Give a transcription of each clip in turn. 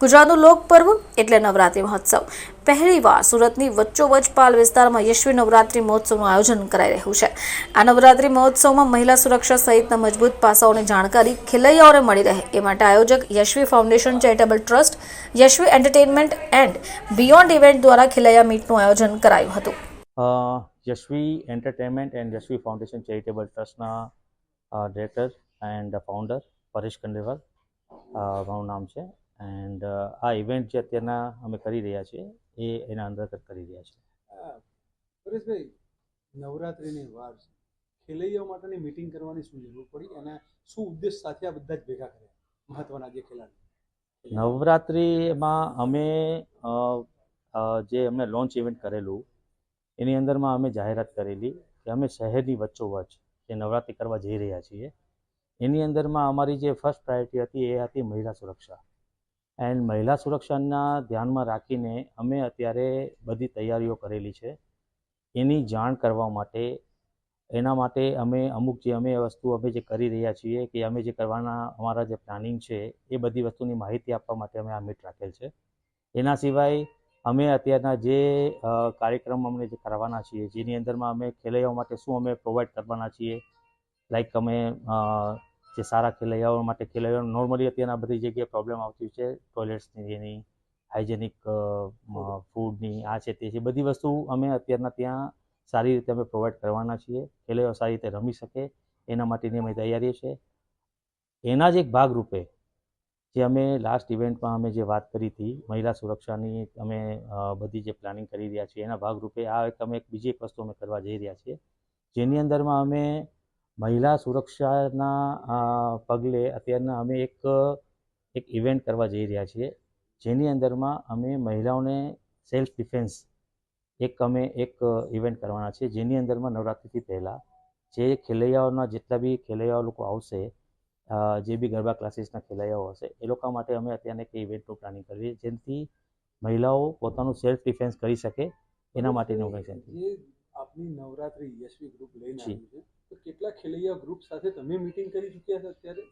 ગુજરાતનું લોકપર્વ એટલે નવરાત્રિ મહોત્સવ. પહેલીવાર સુરતની વચ્ચોવચ પાલ વિસ્તારમાં યશવી નવરાત્રિ મહોત્સવનું આયોજન કરાઈ રહ્યું છે. આ નવરાત્રિ મહોત્સવમાં મહિલા સુરક્ષા સહિતના મજબૂત પાસાઓની જાણકારી ખેલૈયાઓને મળી રહે. એ માટે આયોજક Yashvi foundation charitable trust Yashvi entertainment and beyond event દ્વારા ખેલૈયા મીટનું આયોજન કરાયું હતું. Yashvi entertainment and Yashvi foundation charitable ટ્રસ્ટના director and founder Paresh Kandewal. અ, મારું નામ છે. એન્ડ આ ઇવેન્ટ જે અત્યારના અમે કરી રહ્યા છીએ એ એના અંતર્ગત કરી રહ્યા છીએ. પરેશભાઈ નવરાત્રિની વાર છે. ખેલૈયાઓ માટેની મીટિંગ કરવાની શું જરૂર પડી? અને શું ઉદ્દેશ સાથે આ બધા જ ભેગા કર્યા? મહત્વના જે ખેલાડી નવરાત્રિમાં અમે જે અમને લોન્ચ ઇવેન્ટ કરેલું એની અંદરમાં અમે જાહેરાત કરેલી કે અમે શહેરની વચ્ચોવચ્ચ જે નવરાત્રિ કરવા જઈ રહ્યા છીએ એની અંદરમાં અમારી જે ફર્સ્ટ પ્રાયોરિટી હતી એ હતી મહિલા સુરક્ષા. એન્ડ મહિલા સુરક્ષાના ધ્યાનમાં રાખીને અમે અત્યારે બધી તૈયારીઓ કરેલી છે. એની જાણ કરવા માટે, એના માટે અમે અમુક જે અમે વસ્તુ અમે જે કરી રહ્યા છીએ કે અમે જે કરવાના અમારા જે પ્લાનિંગ છે એ બધી વસ્તુની માહિતી આપવા માટે અમે આ મીટ રાખેલ છે. એના સિવાય અમે અત્યારના જે કાર્યક્રમ અમને જે કરવાના છીએ, જેની અંદરમાં અમે ખેલૈયાઓ માટે શું અમે પ્રોવાઈડ કરવાના છીએ લાઈક અમે જે સારા ખેલૈયાઓ માટે ખેલૈયાઓ નોર્મલી અત્યારના બધી જગ્યાએ પ્રોબ્લેમ આવતી છે ટોયલેટ્સની એની હાઇજેનિક ફૂડની આ છે તે છે બધી વસ્તુ અમે અત્યારના ત્યાં સારી રીતે અમે પ્રોવાઈડ કરવાના છીએ. ખેલૈયાઓ સારી રીતે રમી શકે એના માટેની અમે તૈયારી છે એના જ એક ભાગરૂપે જે અમે લાસ્ટ ઇવેન્ટમાં અમે જે વાત કરી હતી મહિલા સુરક્ષાની અમે બધી જે પ્લાનિંગ કરી રહ્યા છીએ એના ભાગરૂપે આ એક અમે એક બીજી એક વસ્તુ અમે કરવા જઈ રહ્યા છીએ. જેની અંદરમાં અમે મહિલા સુરક્ષાના પગલે અત્યારના અમે એક એક ઇવેન્ટ કરવા જઈ રહ્યા છીએ. જેની અંદરમાં અમે મહિલાઓને સેલ્ફ ડિફેન્સ એક અમે એક ઇવેન્ટ કરવાના છે જેની અંદરમાં નવરાત્રિથી પહેલાં જે ખેલૈયાઓના જેટલા બી ખેલૈયાઓ લોકો આવશે જે બી ગરબા ક્લાસીસના ખેલૈયાઓ હશે એ લોકો માટે અમે અત્યારે એક ઇવેન્ટનું પ્લાનિંગ કરીએ. જેથી મહિલાઓ પોતાનું સેલ્ફ ડિફેન્સ કરી શકે એના માટેનું ઓર્ગેનાઇઝેશન આપની નવરાત્રિ યશવી ગ્રુપ લઈને છે તો કેટલા ખેલૈયા ગ્રુપ સાથે તમે મીટિંગ કરી ચૂક્યા છો અત્યારે.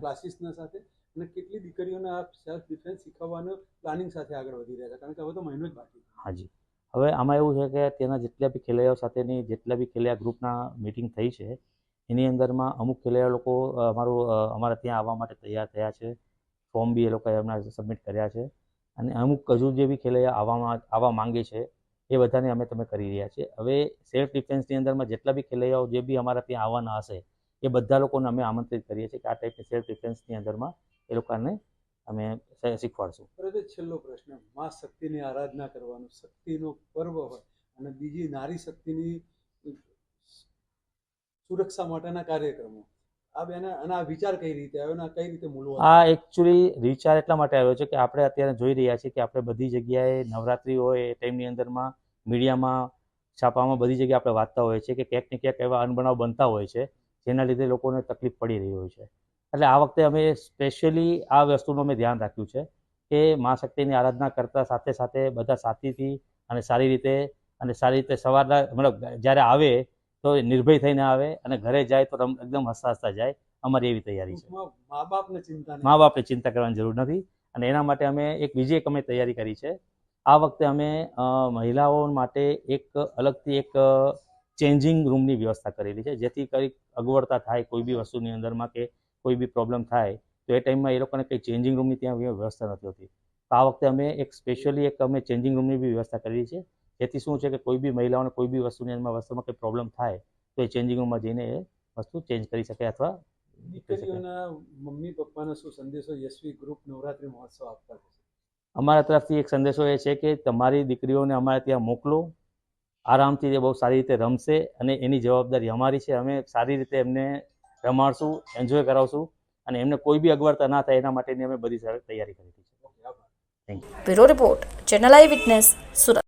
ક્લાસીસના સાથે? અને કેટલી દીકરીઓને આ સેલ્ફ ડિફેન્સ શીખવવાનું પ્લાનિંગ સાથે આગળ વધી રહ્યા છે કારણ કે હવે તો મહિનો જ બાકી હાજી. હવે આમાં એવું છે કે તેના જેટલા બી ખેલૈયાઓ સાથેની જેટલા બી ખેલૈયા ગ્રુપના મિટિંગ થઈ છે એની અંદરમાં અમુક ખેલૈયા લોકો અમારું અમારા ત્યાં આવવા માટે તૈયાર થયા છે. ફોર્મ બી એ લોકોએ એમના સબમિટ કર્યા છે. અને અમુક હજુ જે બી ખેલૈયા આવવામાં આવવા માંગે છે એ બધાને અમે તમે કરી રહ્યા છીએ. હવે સેલ્ફ ડિફેન્સની અંદરમાં જેટલા બી ખેલૈયાઓ જે બી અમારા ત્યાં આવવાના હશે એ બધા લોકોને અમે આમંત્રિત કરીએ છીએ કે આ ટાઈપની સેલ્ફ ડિફેન્સની અંદરમાં એ લોકોને અમે શીખવાડશું. છેલ્લો પ્રશ્ન મા શક્તિની આરાધના કરવાનું શક્તિનો પર્વ હોય અને બીજી નારી શક્તિની સુરક્ષા માટેના કાર્યક્રમો. આ બેને અને આ વિચાર કઈ રીતે આવ્યો અને કઈ રીતે મૂલવો? આ એકચ્યુઅલી વિચાર એટલા માટે આવ્યો છે કે આપણે અત્યારે જોઈ રહ્યા છીએ કે આપણે બધી જગ્યાએ નવરાત્રિ હોય એ ટાઈમની અંદરમાં મીડિયામાં છાપામાં બધી જગ્યાએ આપણે વાંચતા હોઈએ છીએ કે ક્યાંક ને ક્યાંક એવા અનબનાવ બનતા હોય છે જેના લીધે લોકોને તકલીફ પડી રહી હોય છે. એટલે આ વખતે અમે સ્પેશિયલી આ વસ્તુનું અમે ધ્યાન રાખ્યું છે કે મા શક્તિની આરાધના કરતા સાથે સાથે બધા સાથીથી અને સારી રીતે અને સારી રીતે સવારના મતલબ જ્યારે આવે તો નિર્ભય થઈને આવે અને ઘરે જાય તો એકદમ હસતા હસતા જાય અમારી એવી તૈયારી છે. મા બાપને ચિંતા મા બાપને ચિંતા કરવાની જરૂર નથી અને એના માટે અમે એક બીજી એક અમે તૈયારી કરી છે. આ વખતે અમે મહિલાઓ માટે એક અલગથી એક ચેન્જિંગ રૂમની વ્યવસ્થા કરેલી છે. જેથી કંઈક અગવડતા થાય કોઈ બી વસ્તુની અંદરમાં કે કોઈ બી પ્રોબ્લેમ થાય, તો એ ટાઈમમાં એ લોકોને કંઈ ચેન્જિંગ રૂમની ત્યાં વ્યવસ્થા નથી હોતી. તો આ વખતે અમે એક સ્પેશિયલી એક અમે ચેન્જિંગ રૂમની બી વ્યવસ્થા કરેલી છે. જેથી શું છે કે કોઈ બી મહિલાઓને કોઈ બી વસ્તુની અંદરમાં, વસ્તુમાં કંઈ પ્રોબ્લેમ થાય, તો એ ચેન્જિંગ રૂમમાં જઈને એ વસ્તુ ચેન્જ કરી શકે અથવા દીકરીઓના મમ્મી પપ્પાનો શું સંદેશો યશવી ગ્રુપ નવરાત્રી મહોત્સવ આપતા અમારા તરફથી એક સંદેશો એ છે કે તમારી દીકરીઓને અમારે ત્યાં મોકલો. આરામથી તે બહુ સારી રીતે રમશે અને એની જવાબદારી અમારી છે. અમે સારી રીતે એમને રમાડશું એન્જોય કરાવશું અને એમને કોઈ બી અગવડતા ના થાય એના માટેની અમે બધી તૈયારી કરી છે. Bureau report, channel I witness, Surat.